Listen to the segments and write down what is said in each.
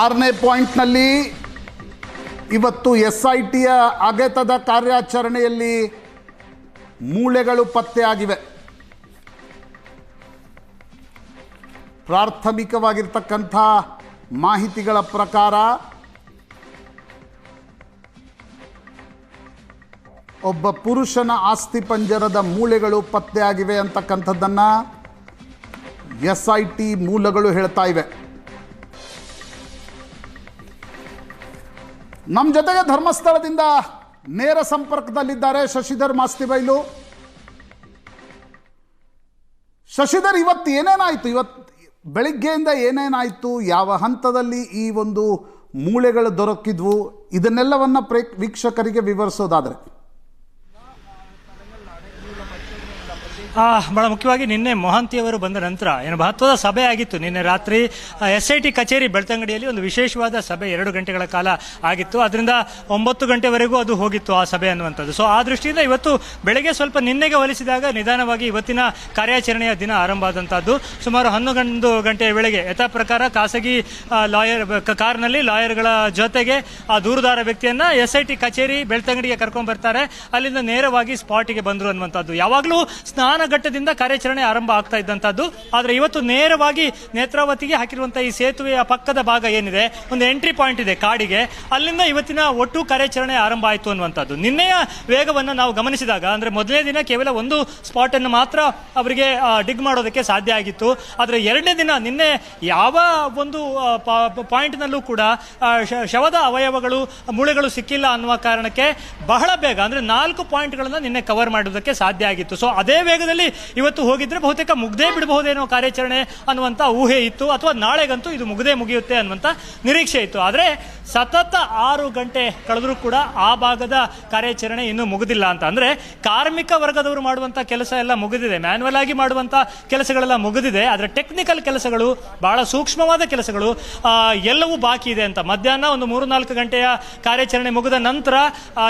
ಆರನೇ ಪಾಯಿಂಟ್ನಲ್ಲಿ ಇವತ್ತು ಎಸ್ ಐ ಟಿಯ ಅಗೆತದ ಕಾರ್ಯಾಚರಣೆಯಲ್ಲಿ ಮೂಳೆಗಳು ಪತ್ತೆಯಾಗಿವೆ. ಪ್ರಾಥಮಿಕವಾಗಿರ್ತಕ್ಕಂಥ ಮಾಹಿತಿಗಳ ಪ್ರಕಾರ ಒಬ್ಬ ಪುರುಷನ ಆಸ್ತಿ ಪಂಜರದ ಮೂಳೆಗಳು ಪತ್ತೆಯಾಗಿವೆ ಅಂತಕ್ಕಂಥದ್ದನ್ನು ಎಸ್ ಐ ಟಿ ಮೂಲಗಳು ಹೇಳ್ತಾ ಇವೆ. ನಮ್ಮ ಜೊತೆಗೆ ಧರ್ಮಸ್ಥಳದಿಂದ ನೇರ ಸಂಪರ್ಕದಲ್ಲಿದ್ದಾರೆ ಶಶಿಧರ್ ಮಾಸ್ತಿಬೈಲು. ಶಶಿಧರ್ ಇವತ್ತು ಏನೇನಾಯಿತು? ಇವತ್ತು ಬೆಳಿಗ್ಗೆಯಿಂದ ಏನೇನಾಯಿತು? ಯಾವ ಹಂತದಲ್ಲಿ ಈ ಒಂದು ಮೂಳೆಗಳು ದೊರಕಿದ್ವು? ಇದನ್ನೆಲ್ಲವನ್ನ ಪ್ರೇ ವೀಕ್ಷಕರಿಗೆ ವಿವರಿಸೋದಾದರೆ ಬಹಳ ಮುಖ್ಯವಾಗಿ ನಿನ್ನೆ ಮೊಹಂತಿಯವರು ಬಂದ ನಂತರ, ಏನು ಮಹತ್ವದ ಸಭೆ ಆಗಿತ್ತು. ನಿನ್ನೆ ರಾತ್ರಿ ಎಸ್ ಐ ಟಿ ಕಚೇರಿ ಬೆಳ್ತಂಗಡಿಯಲ್ಲಿ ಒಂದು ವಿಶೇಷವಾದ ಸಭೆ ಎರಡು ಗಂಟೆಗಳ ಕಾಲ ಆಗಿತ್ತು. ಅದರಿಂದ ಒಂಬತ್ತು ಗಂಟೆವರೆಗೂ ಅದು ಹೋಗಿತ್ತು ಆ ಸಭೆ ಅನ್ನುವಂಥದ್ದು. ಸೊ ಆ ದೃಷ್ಟಿಯಿಂದ ಇವತ್ತು ಬೆಳಗ್ಗೆ ಸ್ವಲ್ಪ ನಿನ್ನೆಗೆ ಹೋಲಿಸಿದಾಗ ನಿಧಾನವಾಗಿ ಇವತ್ತಿನ ಕಾರ್ಯಾಚರಣೆಯ ದಿನ ಆರಂಭ ಆದಂತಹದ್ದು ಸುಮಾರು ಹನ್ನೊಂದು ಗಂಟೆ ವೇಳೆಗೆ ಯಥಾ ಪ್ರಕಾರ ಖಾಸಗಿ ಲಾಯರ್ ಕಾರ್ನಲ್ಲಿ ಲಾಯರ್ಗಳ ಜೊತೆಗೆ ಆ ದೂರುದಾರ ವ್ಯಕ್ತಿಯನ್ನ ಎಸ್ ಐ ಟಿ ಕಚೇರಿ ಬೆಳ್ತಂಗಡಿಗೆ ಕರ್ಕೊಂಡ್ ಬರ್ತಾರೆ. ಅಲ್ಲಿಂದ ನೇರವಾಗಿ ಸ್ಪಾಟಿಗೆ ಬಂದರು ಅನ್ನುವಂಥದ್ದು. ಯಾವಾಗಲೂ ಸ್ನಾನ ಘಟ್ಟದಿಂದ ಕಾರ್ಯಾಚರಣೆ ಆರಂಭ ಆಗ್ತಾ ಇದ್ದಂಥದ್ದು ಆದರೆ ಇವತ್ತು ನೇರವಾಗಿ ನೇತ್ರಾವತಿಗೆ ಹಾಕಿರುವಂತಹ ಈ ಸೇತುವೆಯ ಪಕ್ಕದ ಭಾಗ ಏನಿದೆ? ಒಂದು ಎಂಟ್ರಿ ಪಾಯಿಂಟ್ ಇದೆ ಕಾಡಿಗೆ. ಅಲ್ಲಿಂದ ಇವತ್ತಿನ ಒಟ್ಟು ಕಾರ್ಯಾಚರಣೆ ಆರಂಭ ಆಯಿತು ಅನ್ನುವಂಥದ್ದು ನಿನ್ನೆಯ ವೇಗವನ್ನು ನಾವು ಗಮನಿಸಿದಾಗ, ಅಂದ್ರೆ ಮೊದಲನೇ ದಿನ ಕೇವಲ ಒಂದು ಸ್ಪಾಟ್ ಅನ್ನು ಮಾತ್ರ ಅವರಿಗೆ ಡಿಗ್ ಮಾಡೋದಕ್ಕೆ ಸಾಧ್ಯ ಆಗಿತ್ತು. ಆದರೆ ಎರಡನೇ ದಿನ ನಿನ್ನೆ ಯಾವ ಒಂದು ಪಾಯಿಂಟ್ನಲ್ಲೂ ಕೂಡ ಶವದ ಅವಯವಗಳು, ಮೂಳೆಗಳು ಸಿಕ್ಕಿಲ್ಲ ಅನ್ನುವ ಕಾರಣಕ್ಕೆ ಬಹಳ ಬೇಗ, ಅಂದ್ರೆ ನಾಲ್ಕು ಪಾಯಿಂಟ್ಗಳನ್ನ ನಿನ್ನೆ ಕವರ್ ಮಾಡೋದಕ್ಕೆ ಸಾಧ್ಯ ಆಗಿತ್ತು. ಸೊ ಅದೇ ವೇಗದಲ್ಲಿ ಇವತ್ತು ಹೋಗಿದ್ರೆ ಬಹುತೇಕ ಮುಗ್ದೇ ಬಿಡಬಹುದೇನೋ ಕಾರ್ಯಾಚರಣೆ ಅನ್ನುವಂತ ಊಹೆ ಇತ್ತು, ಅಥವಾ ನಾಳೆಗಂತೂ ಇದು ಮುಗದೇ ಮುಗಿಯುತ್ತೆ ಅನ್ನುವಂತ ನಿರೀಕ್ಷೆ ಇತ್ತು. ಆದರೆ ಸತತ ಆರು ಗಂಟೆ ಕಳೆದರೂ ಕೂಡ ಆ ಭಾಗದ ಕಾರ್ಯಾಚರಣೆ ಇನ್ನೂ ಮುಗಿದಿಲ್ಲ ಅಂತ. ಅಂದರೆ ಕಾರ್ಮಿಕ ವರ್ಗದವರು ಮಾಡುವಂತ ಕೆಲಸ ಎಲ್ಲ ಮುಗಿದಿದೆ. ಮ್ಯಾನ್ಯಲ್ ಆಗಿ ಮಾಡುವಂತ ಕೆಲಸಗಳೆಲ್ಲ ಮುಗಿದಿದೆ. ಆದರೆ ಟೆಕ್ನಿಕಲ್ ಕೆಲಸಗಳು, ಬಹಳ ಸೂಕ್ಷ್ಮವಾದ ಕೆಲಸಗಳು ಎಲ್ಲವೂ ಬಾಕಿ ಇದೆ ಅಂತ. ಮಧ್ಯಾಹ್ನ ಒಂದು ಮೂರು ನಾಲ್ಕು ಗಂಟೆಯ ಕಾರ್ಯಾಚರಣೆ ಮುಗಿದ ನಂತರ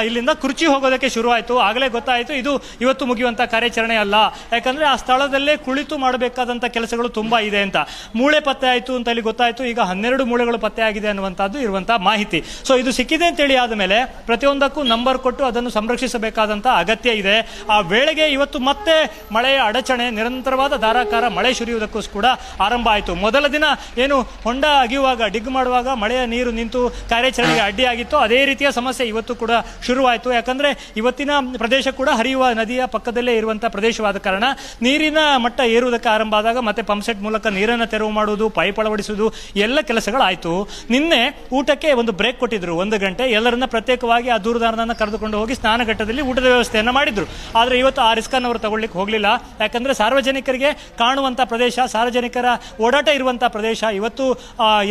ಇಲ್ಲಿಂದ ಕುರ್ಚಿ ಹೋಗೋದಕ್ಕೆ ಶುರುವಾಯಿತು. ಆಗಲೇ ಗೊತ್ತಾಯಿತು, ಇದು ಇವತ್ತು ಮುಗಿಯುವಂಥ ಕಾರ್ಯಾಚರಣೆ ಅಲ್ಲ. ಯಾಕಂದ್ರೆ ಆ ಸ್ಥಳದಲ್ಲೇ ಕುಳಿತು ಮಾಡಬೇಕಾದಂತ ಕೆಲಸಗಳು ತುಂಬಾ ಇದೆ ಅಂತ. ಮೂಳೆ ಪತ್ತೆ ಆಯಿತು ಅಂತ ಇಲ್ಲಿ ಗೊತ್ತಾಯಿತು. ಈಗ ಹನ್ನೆರಡು ಮೂಳೆಗಳು ಪತ್ತೆ ಆಗಿದೆ ಅನ್ನುವಂಥದ್ದು ಇರುವಂತಹ ಮಾಹಿತಿ. ಸೊ ಇದು ಸಿಕ್ಕಿದೆ ಅಂತೇಳಿ ಆದಮೇಲೆ ಪ್ರತಿಯೊಂದಕ್ಕೂ ನಂಬರ್ ಕೊಟ್ಟು ಅದನ್ನು ಸಂರಕ್ಷಿಸಬೇಕಾದಂತ ಅಗತ್ಯ ಇದೆ. ಆ ವೇಳೆಗೆ ಇವತ್ತು ಮತ್ತೆ ಮಳೆಯ ಅಡಚಣೆ, ನಿರಂತರವಾದ ಧಾರಾಕಾರ ಮಳೆ ಸುರಿಯುವುದಕ್ಕೂ ಕೂಡ ಆರಂಭ ಆಯಿತು. ಮೊದಲ ದಿನ ಏನು ಹೊಂಡ ಅಗಿಯುವಾಗ, ಡಿಗ್ ಮಾಡುವಾಗ ಮಳೆಯ ನೀರು ನಿಂತು ಕಾರ್ಯಾಚರಣೆಗೆ ಅಡ್ಡಿಯಾಗಿತ್ತು ಅದೇ ರೀತಿಯ ಸಮಸ್ಯೆ ಇವತ್ತು ಕೂಡ ಶುರುವಾಯಿತು. ಯಾಕಂದ್ರೆ ಇವತ್ತಿನ ಪ್ರದೇಶ ಕೂಡ ಹರಿಯುವ ನದಿಯ ಪಕ್ಕದಲ್ಲೇ ಇರುವಂಥ ಪ್ರದೇಶವಾದ ಕಾರಣ ನೀರಿನ ಮಟ್ಟ ಏರುವುದಕ್ಕೆ ಆರಂಭ ಆದಾಗ ಮತ್ತೆ ಪಂಪ್ಸೆಟ್ ಮೂಲಕ ನೀರನ್ನು ತೆರವು ಮಾಡುವುದು, ಪೈಪ್ ಅಳವಡಿಸುವುದು, ಎಲ್ಲ ಕೆಲಸಗಳಾಯಿತು. ನಿನ್ನೆ ಊಟಕ್ಕೆ ಒಂದು ಬ್ರೇಕ್ ಕೊಟ್ಟಿದ್ರು, ಒಂದು ಗಂಟೆ. ಎಲ್ಲರನ್ನ ಪ್ರತ್ಯೇಕವಾಗಿ ಆ ದೂರದಾರನನ್ನು ಕರೆದುಕೊಂಡು ಹೋಗಿ ಸ್ನಾನ ಘಟ್ಟದಲ್ಲಿ ಊಟದ ವ್ಯವಸ್ಥೆಯನ್ನು ಮಾಡಿದ್ರು. ಆದರೆ ಇವತ್ತು ಆ ಅವರು ತಗೊಳ್ಳಿಕ್ಕೆ ಹೋಗಲಿಲ್ಲ. ಯಾಕಂದ್ರೆ ಸಾರ್ವಜನಿಕರಿಗೆ ಕಾಣುವಂಥ ಪ್ರದೇಶ, ಸಾರ್ವಜನಿಕರ ಓಡಾಟ ಇರುವಂತಹ ಪ್ರದೇಶ, ಇವತ್ತು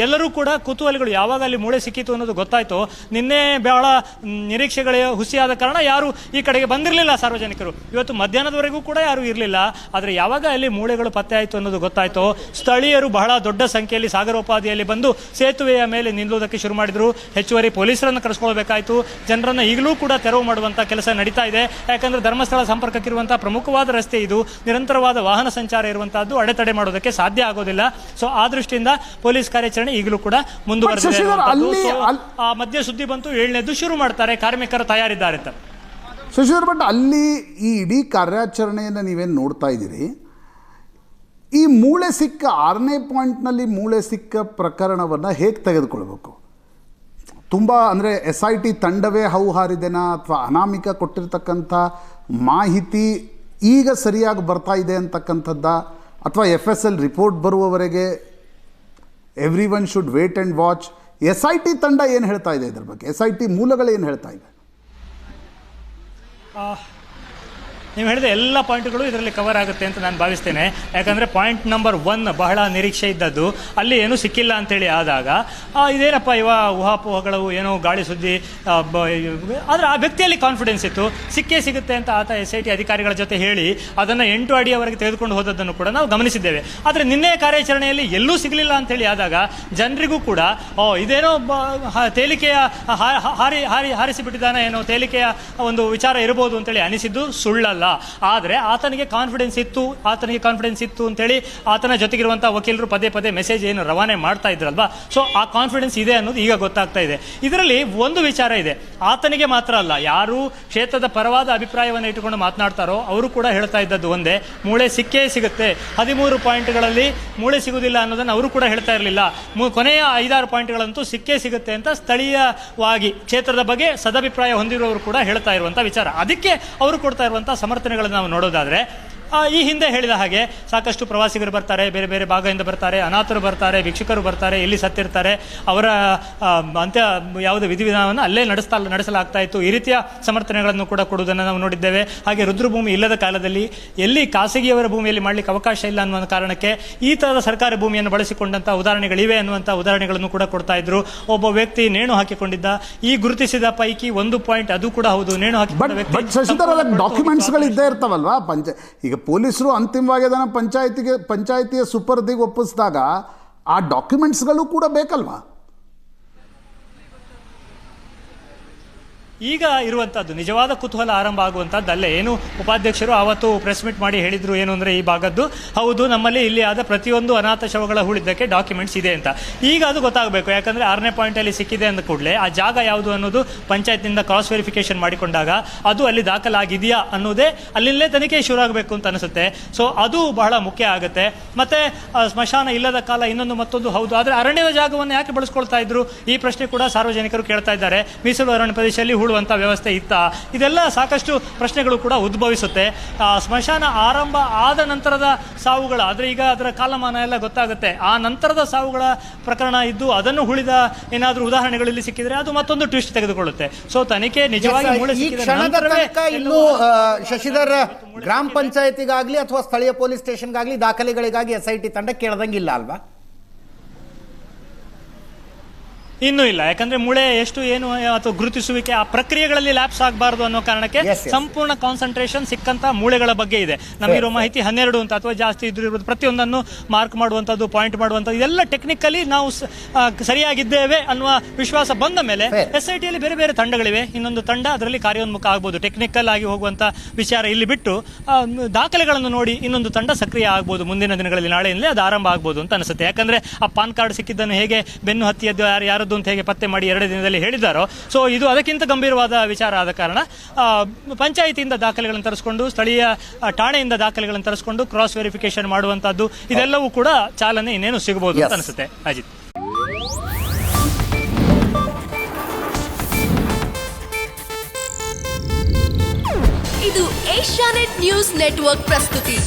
ಎಲ್ಲರೂ ಕೂಡ ಕುತೂಹಲಿಗಳು ಯಾವಾಗ ಅಲ್ಲಿ ಮೂಳೆ ಸಿಕ್ಕಿತು ಅನ್ನೋದು ಗೊತ್ತಾಯ್ತು. ನಿನ್ನೆ ಬಹಳ ನಿರೀಕ್ಷೆಗಳೇ ಹುಸಿಯಾದ ಕಾರಣ ಯಾರು ಈ ಕಡೆಗೆ ಬಂದಿರಲಿಲ್ಲ ಸಾರ್ವಜನಿಕರು. ಇವತ್ತು ಮಧ್ಯಾಹ್ನದವರೆಗೂ ಕೂಡ ಯಾರು ಇರಲಿಲ್ಲ ಆದರೆ ಯಾವಾಗ ಅಲ್ಲಿ ಮೂಳೆಗಳು ಪತ್ತೆ ಆಯಿತು ಅನ್ನೋದು ಗೊತ್ತಾಯಿತು. ಸ್ಥಳೀಯರು ಬಹಳ ದೊಡ್ಡ ಸಂಖ್ಯೆಯಲ್ಲಿ ಸಾಗರೋಪಾದಿಯಲ್ಲಿ ಬಂದು ಸೇತುವೆಯ ಮೇಲೆ ನಿಲ್ಲುವುದಕ್ಕೆ ಶುರು ಮಾಡಿದ್ರು. ಹೆಚ್ಚುವರಿ ಪೊಲೀಸರನ್ನು ಕರೆಸ್ಕೊಳ್ಬೇಕಾಯಿತು. ಜನರನ್ನು ಈಗಲೂ ಕೂಡ ತೆರವು ಮಾಡುವಂಥ ಕೆಲಸ ನಡೀತಾ ಇದೆ. ಯಾಕಂದರೆ ಧರ್ಮಸ್ಥಳ ಸಂಪರ್ಕಕ್ಕಿರುವಂಥ ಪ್ರಮುಖವಾದ ರಸ್ತೆ ಇದು. ನಿರಂತರವಾದ ವಾಹನ ಸಂಚಾರ ಇರುವಂತಹದ್ದು ಅಡೆತಡೆ ಮಾಡೋದಕ್ಕೆ ಸಾಧ್ಯ ಆಗೋದಿಲ್ಲ. ಸೊ ಆ ದೃಷ್ಟಿಯಿಂದ ಪೊಲೀಸ್ ಕಾರ್ಯಾಚರಣೆ ಈಗಲೂ ಕೂಡ ಮುಂದುವರೆದಿದೆ ಆ ಮಧ್ಯ ಸುದ್ದಿ ಬಂತು ಏಳನೇದು ಶುರು ಮಾಡ್ತಾರೆ. ಕಾರ್ಮಿಕರು ತಯಾರಿದ್ದಾರೆ ಅಂತ. ಶಶಿಧರ್ ಭಟ್, ಅಲ್ಲಿ ಈ ಇಡೀ ಕಾರ್ಯಾಚರಣೆಯನ್ನು ನೀವೇನು ನೋಡ್ತಾ ಇದ್ದೀರಿ? ಈ ಮೂಳೆ ಸಿಕ್ಕ ಆರನೇ ಪಾಯಿಂಟ್ನಲ್ಲಿ ಮೂಳೆ ಸಿಕ್ಕ ಪ್ರಕರಣವನ್ನು ಹೇಗೆ ತೆಗೆದುಕೊಳ್ಬೇಕು? ತುಂಬ ಅಂದರೆ ಎಸ್ ಐ ಟಿ ತಂಡವೇ ಹೌಹಾರಿದೆನಾ ಅಥವಾ ಅನಾಮಿಕ ಕೊಟ್ಟಿರ್ತಕ್ಕಂಥ ಮಾಹಿತಿ ಈಗ ಸರಿಯಾಗಿ ಬರ್ತಾ ಇದೆ ಅಂತಕ್ಕಂಥದ್ದ? ಅಥವಾ ಎಫ್ ಎಸ್ ಎಲ್ ರಿಪೋರ್ಟ್ ಬರುವವರೆಗೆ every one should wait and watch? S I T ತಂಡ ಏನು ಹೇಳ್ತಾ ಇದೆ ಇದ್ರ ಬಗ್ಗೆ? ಎಸ್ ಐ ಟಿ ಮೂಲಗಳು ಏನು ಹೇಳ್ತಾ ಇದೆ 啊。ನೀವು ಹೇಳಿದ ಎಲ್ಲ ಪಾಯಿಂಟ್ಗಳು ಇದರಲ್ಲಿ ಕವರ್ ಆಗುತ್ತೆ ಅಂತ ನಾನು ಭಾವಿಸ್ತೇನೆ. ಯಾಕಂದರೆ ಪಾಯಿಂಟ್ ನಂಬರ್ ಒನ್ ಬಹಳ ನಿರೀಕ್ಷೆ ಇದ್ದದ್ದು. ಅಲ್ಲಿ ಏನೂ ಸಿಕ್ಕಿಲ್ಲ ಅಂತೇಳಿ ಆದಾಗ ಇದೇನಪ್ಪ ಇವ ಊಹಾಪೋಹಗಳು, ಏನೋ ಗಾಳಿ ಸುದ್ದಿ ಆದರೆ ಆ ವ್ಯಕ್ತಿಯಲ್ಲಿ ಕಾನ್ಫಿಡೆನ್ಸ್ ಇತ್ತು. ಸಿಕ್ಕೇ ಸಿಗುತ್ತೆ ಅಂತ ಆತ ಎಸ್ ಐ ಟಿ ಅಧಿಕಾರಿಗಳ ಜೊತೆ ಹೇಳಿ, ಅದನ್ನು ಎಂಟು ಅಡಿಯವರೆಗೆ ತೆಗೆದುಕೊಂಡು ಹೋದದ್ದನ್ನು ಕೂಡ ನಾವು ಗಮನಿಸಿದ್ದೇವೆ. ಆದರೆ ನಿನ್ನೆ ಕಾರ್ಯಾಚರಣೆಯಲ್ಲಿ ಎಲ್ಲೂ ಸಿಗಲಿಲ್ಲ ಅಂತೇಳಿ ಆದಾಗ, ಜನರಿಗೂ ಕೂಡ, ಓ, ಇದೇನೋ ತೇಲಿಕೆಯ ಹಾರಿ ಹಾರಿ, ಹಾರಿಸಿಬಿಟ್ಟಿದ್ದಾನೆ ಏನೋ ತೇಲಿಕೆಯ ಒಂದು ವಿಚಾರ ಇರಬಹುದು ಅಂತೇಳಿ ಅನಿಸಿದ್ದು ಸುಳ್ಳಲ್ಲ. ಅಲ್ಲ ಆದರೆ ಆತನಿಗೆ ಕಾನ್ಫಿಡೆನ್ಸ್ ಇತ್ತು. ಆತನಿಗೆ ಕಾನ್ಫಿಡೆನ್ಸ್ ಇತ್ತು ಅಂತೇಳಿ ಆತನ ಜೊತೆಗಿರುವಂಥ ವಕೀಲರು ಪದೇ ಪದೇ ಮೆಸೇಜ್ ಏನು ರವಾನೆ ಮಾಡ್ತಾ ಇದ್ರಲ್ವಾ? ಸೊ ಆ ಕಾನ್ಫಿಡೆನ್ಸ್ ಇದೆ ಅನ್ನೋದು ಈಗ ಗೊತ್ತಾಗ್ತಾ ಇದೆ. ಇದರಲ್ಲಿ ಒಂದು ವಿಚಾರ ಇದೆ. ಆತನಿಗೆ ಮಾತ್ರ ಅಲ್ಲ, ಯಾರು ಕ್ಷೇತ್ರದ ಪರವಾದ ಅಭಿಪ್ರಾಯವನ್ನು ಇಟ್ಟುಕೊಂಡು ಮಾತನಾಡ್ತಾರೋ ಅವರು ಕೂಡ ಹೇಳ್ತಾ ಇದ್ದದ್ದು ಒಂದೇ. ಮೂಳೆ ಸಿಕ್ಕೇ ಸಿಗುತ್ತೆ. ಹದಿಮೂರು ಪಾಯಿಂಟ್ಗಳಲ್ಲಿ ಮೂಳೆ ಸಿಗುವುದಿಲ್ಲ ಅನ್ನೋದನ್ನು ಅವರು ಕೂಡ ಹೇಳ್ತಾ ಇರಲಿಲ್ಲ. ಕೊನೆಯ ಐದಾರು ಪಾಯಿಂಟ್ಗಳಂತೂ ಸಿಕ್ಕೇ ಸಿಗುತ್ತೆ ಅಂತ ಸ್ಥಳೀಯವಾಗಿ ಕ್ಷೇತ್ರದ ಬಗ್ಗೆ ಸದಭಿಪ್ರಾಯ ಹೊಂದಿರುವವರು ಕೂಡ ಹೇಳ್ತಾ ಇರುವಂಥ ವಿಚಾರ. ಅದಕ್ಕೆ ಅವರು ಕೊಡ್ತಾ ಇರುವಂಥ ಸಮರ್ಥನೆಗಳನ್ನು ನಾವು ನೋಡೋದಾದ್ರೆ ಈ ಹಿಂದೆ ಹೇಳಿದ ಹಾಗೆ ಸಾಕಷ್ಟು ಪ್ರವಾಸಿಗರು ಬರ್ತಾರೆ ಬೇರೆ ಬೇರೆ ಭಾಗದಿಂದ ಬರ್ತಾರೆ ಅನಾಥರು ಬರ್ತಾರೆ ಭಿಕ್ಷುಕರು ಬರ್ತಾರೆ ಇಲ್ಲಿ ಸತ್ತಿರ್ತಾರೆ. ಅವರ ಅಂತ್ಯ ಯಾವುದೇ ವಿಧಿವಿಧಾನವನ್ನು ಅಲ್ಲೇ ನಡೆಸ್ತಾ ನಡೆಸಲಾಗ್ತಾ ಇತ್ತು. ಈ ರೀತಿಯ ಸಮರ್ಥನೆಗಳನ್ನು ಕೂಡ ಕೊಡುವುದನ್ನು ನಾವು ನೋಡಿದ್ದೇವೆ. ಹಾಗೆ ರುದ್ರಭೂಮಿ ಇಲ್ಲದ ಕಾಲದಲ್ಲಿ ಎಲ್ಲಿ ಖಾಸಗಿಯವರ ಭೂಮಿಯಲ್ಲಿ ಮಾಡಲಿಕ್ಕೆ ಅವಕಾಶ ಇಲ್ಲ ಅನ್ನುವ ಕಾರಣಕ್ಕೆ ಈ ಥರದ ಸರ್ಕಾರಿ ಭೂಮಿಯನ್ನು ಬಳಸಿಕೊಂಡಂಥ ಉದಾಹರಣೆಗಳಿವೆ ಅನ್ನುವಂಥ ಉದಾಹರಣೆಗಳನ್ನು ಕೂಡ ಕೊಡ್ತಾ ಇದ್ರು. ಒಬ್ಬ ವ್ಯಕ್ತಿ ನೇಣು ಹಾಕಿಕೊಂಡಿದ್ದ ಈ ಗುರುತಿಸಿದ ಪೈಕಿ ಒಂದು ಪಾಯಿಂಟ್ ಅದು ಕೂಡ ಹೌದು. ನೇಣು ಹಾಕಿ ಡಾಕ್ಯುಮೆಂಟ್ಸ್ಗಳು ಇದ್ದೇ ಇರ್ತಾವಲ್ವಾ? ಪಂಚ ಈಗ ಪೊಲೀಸರು ಅಂತಿಮವಾಗಿ ಅದನ್ನು ಪಂಚಾಯತಿಗೆ ಪಂಚಾಯತಿಯ ಸುಪರ್ದಿಗೆ ಒಪ್ಪಿಸಿದಾಗ ಆ ಡಾಕ್ಯುಮೆಂಟ್ಸ್ಗಳು ಕೂಡ ಬೇಕಲ್ವಾ? ಈಗ ಇರುವಂಥದ್ದು ನಿಜವಾದ ಕುತೂಹಲ ಆರಂಭ ಆಗುವಂಥದ್ದು ಅಲ್ಲೇ ಏನು ಉಪಾಧ್ಯಕ್ಷರು ಆವತ್ತು ಪ್ರೆಸ್ ಮೀಟ್ ಮಾಡಿ ಹೇಳಿದರು ಏನು ಅಂದರೆ ಈ ಭಾಗದ್ದು. ಹೌದು, ನಮ್ಮಲ್ಲಿ ಇಲ್ಲಿ ಆದ ಪ್ರತಿಯೊಂದು ಅನಾಥ ಶವಗಳ ಉಳಿದಕ್ಕೆ ಡಾಕ್ಯುಮೆಂಟ್ಸ್ ಇದೆ ಅಂತ. ಈಗ ಅದು ಗೊತ್ತಾಗಬೇಕು, ಯಾಕಂದರೆ ಆರನೇ ಪಾಯಿಂಟಲ್ಲಿ ಸಿಕ್ಕಿದೆ ಅಂದ ಕೂಡಲೇ ಆ ಜಾಗ ಯಾವುದು ಅನ್ನೋದು ಪಂಚಾಯತ್ನಿಂದ ಕ್ರಾಸ್ ವೆರಿಫಿಕೇಶನ್ ಮಾಡಿಕೊಂಡಾಗ ಅದು ಅಲ್ಲಿ ದಾಖಲಾಗಿದೆಯಾ ಅನ್ನೋದೇ ಅಲ್ಲಿಂದಲೇ ತನಿಖೆ ಶುರುವಾಗಬೇಕು ಅಂತ ಅನಿಸುತ್ತೆ. ಸೊ ಅದು ಬಹಳ ಮುಖ್ಯ ಆಗುತ್ತೆ. ಮತ್ತು ಸ್ಮಶಾನ ಇಲ್ಲದ ಕಾಲ ಇನ್ನೊಂದು ಮತ್ತೊಂದು ಹೌದು. ಆದರೆ ಅರಣ್ಯದ ಜಾಗವನ್ನು ಯಾಕೆ ಬಳಸ್ಕೊಳ್ತಾ ಇದ್ರು? ಈ ಪ್ರಶ್ನೆ ಕೂಡ ಸಾರ್ವಜನಿಕರು ಕೇಳ್ತಾ ಇದ್ದಾರೆ. ಮೀಸಲು ಅರಣ್ಯ ಪ್ರದೇಶದಲ್ಲಿ ಹೂಳುವಂತ ವ್ಯವಸ್ಥೆ ಇತ್ತ. ಇದೆಲ್ಲ ಸಾಕಷ್ಟು ಪ್ರಶ್ನೆಗಳು ಕೂಡ ಉದ್ಭವಿಸುತ್ತೆ. ಸ್ಮಶಾನ ಆರಂಭ ಆದ ನಂತರದ ಸಾವುಗಳ ಆದರೆ ಈಗ ಅದರ ಕಾಲಮಾನ ಎಲ್ಲ ಗೊತ್ತಾಗುತ್ತೆ. ಆ ನಂತರದ ಸಾವುಗಳ ಪ್ರಕರಣ ಇದ್ದು ಅದನ್ನು ಉಳಿದ ಏನಾದರೂ ಉದಾಹರಣೆಗಳಲ್ಲಿ ಸಿಕ್ಕಿದ್ರೆ ಅದು ಮತ್ತೊಂದು ಟ್ವಿಸ್ಟ್ ತೆಗೆದುಕೊಳ್ಳುತ್ತೆ. ಸೊ ತನಿಖೆ ನಿಜವಾಗಿ ಇನ್ನು ಶಶಿಧರ್ ಗ್ರಾಮ ಪಂಚಾಯತಿಗಾಗ್ಲಿ ಅಥವಾ ಸ್ಥಳೀಯ ಪೊಲೀಸ್ ಸ್ಟೇಷನ್ಗಾಗ್ಲಿ ದಾಖಲೆಗಳಿಗಾಗಿ ಎಸ್ ಐ ಟಿ ತಂಡ ಕೇಳದಂಗಿಲ್ಲ ಅಲ್ವಾ? ಇನ್ನೂ ಇಲ್ಲ. ಯಾಕಂದ್ರೆ ಮೂಳೆ ಎಷ್ಟು ಏನು ಅಥವಾ ಗುರುತಿಸುವಿಕೆ ಆ ಪ್ರಕ್ರಿಯೆಗಳಲ್ಲಿ ಲ್ಯಾಪ್ಸ್ ಆಗಬಾರದು ಅನ್ನೋ ಕಾರಣಕ್ಕೆ. ಸಂಪೂರ್ಣ ಕಾನ್ಸಂಟ್ರೇಷನ್ ಸಿಕ್ಕಂತ ಮೂಳೆಗಳ ಬಗ್ಗೆ ಇದೆ. ನಮಗಿರೋ ಮಾಹಿತಿ ಹನ್ನೆರಡು ಅಂತ ಅಥವಾ ಜಾಸ್ತಿ ಇದ್ರಿರ್ಬೋದು ಪ್ರತಿಯೊಂದನ್ನು ಮಾರ್ಕ್ ಮಾಡುವಂಥದ್ದು ಪಾಯಿಂಟ್ ಮಾಡುವಂಥದ್ದು ಇದೆಲ್ಲ ಟೆಕ್ನಿಕಲಿ ನಾವು ಸರಿಯಾಗಿದ್ದೇವೆ ಅನ್ನುವ ವಿಶ್ವಾಸ ಬಂದ ಮೇಲೆ. ಎಸ್ ಐ ಟಿಯಲ್ಲಿ ಬೇರೆ ಬೇರೆ ತಂಡಗಳಿವೆ. ಇನ್ನೊಂದು ತಂಡ ಅದರಲ್ಲಿ ಕಾರ್ಯೋನ್ಮುಖ ಆಗ್ಬೋದು. ಟೆಕ್ನಿಕಲ್ ಆಗಿ ಹೋಗುವಂಥ ವಿಚಾರ ಇಲ್ಲಿ ಬಿಟ್ಟು ದಾಖಲೆಗಳನ್ನು ನೋಡಿ ಇನ್ನೊಂದು ತಂಡ ಸಕ್ರಿಯ ಆಗ್ಬೋದು. ಮುಂದಿನ ದಿನಗಳಲ್ಲಿ ನಾಳೆಯಿಂದಲೇ ಅದು ಆರಂಭ ಆಗ್ಬೋದು ಅಂತ ಅನಿಸುತ್ತೆ. ಯಾಕಂದ್ರೆ ಆ ಪಾನ್ ಕಾರ್ಡ್ ಸಿಕ್ಕಿದ್ದನ್ನು ಹೇಗೆ ಬೆನ್ನು ಹತ್ತಿಯದ್ದು ಯಾರು ಯಾರದ್ದು ಅಂತ ಹೇಗೆ ಪತ್ತೆ ಮಾಡಿ ಎರಡು ದಿನದಲ್ಲಿ ಹೇಳಿದ್ದಾರೋ. ಸೊ ಇದು ಅದಕ್ಕಿಂತ ಗಂಭೀರವಾದ ವಿಚಾರ ಆದ ಕಾರಣ ಪಂಚಾಯಿತಿಯಿಂದ ದಾಖಲೆಗಳನ್ನು ತರಿಸ್ಕೊಂಡು ಸ್ಥಳೀಯ ಠಾಣೆಯಿಂದ ದಾಖಲೆಗಳನ್ನು ತರಿಸ್ಕೊಂಡು ಕ್ರಾಸ್ ವೆರಿಫಿಕೇಶನ್ ಮಾಡುವಂತದ್ದು ಇದೆಲ್ಲವೂ ಕೂಡ ಚಾಲನೆ ಇನ್ನೇನು ಸಿಗಬಹುದು ಅಂತ. ಅನಿಸುತ್ತೆ. ಅಜಿತ್. ಇದು ಏಷ್ಯಾನೆಟ್ ನ್ಯೂಸ್ ನೆಟ್ವರ್ಕ್ ಪ್ರಸ್ತುತಿ.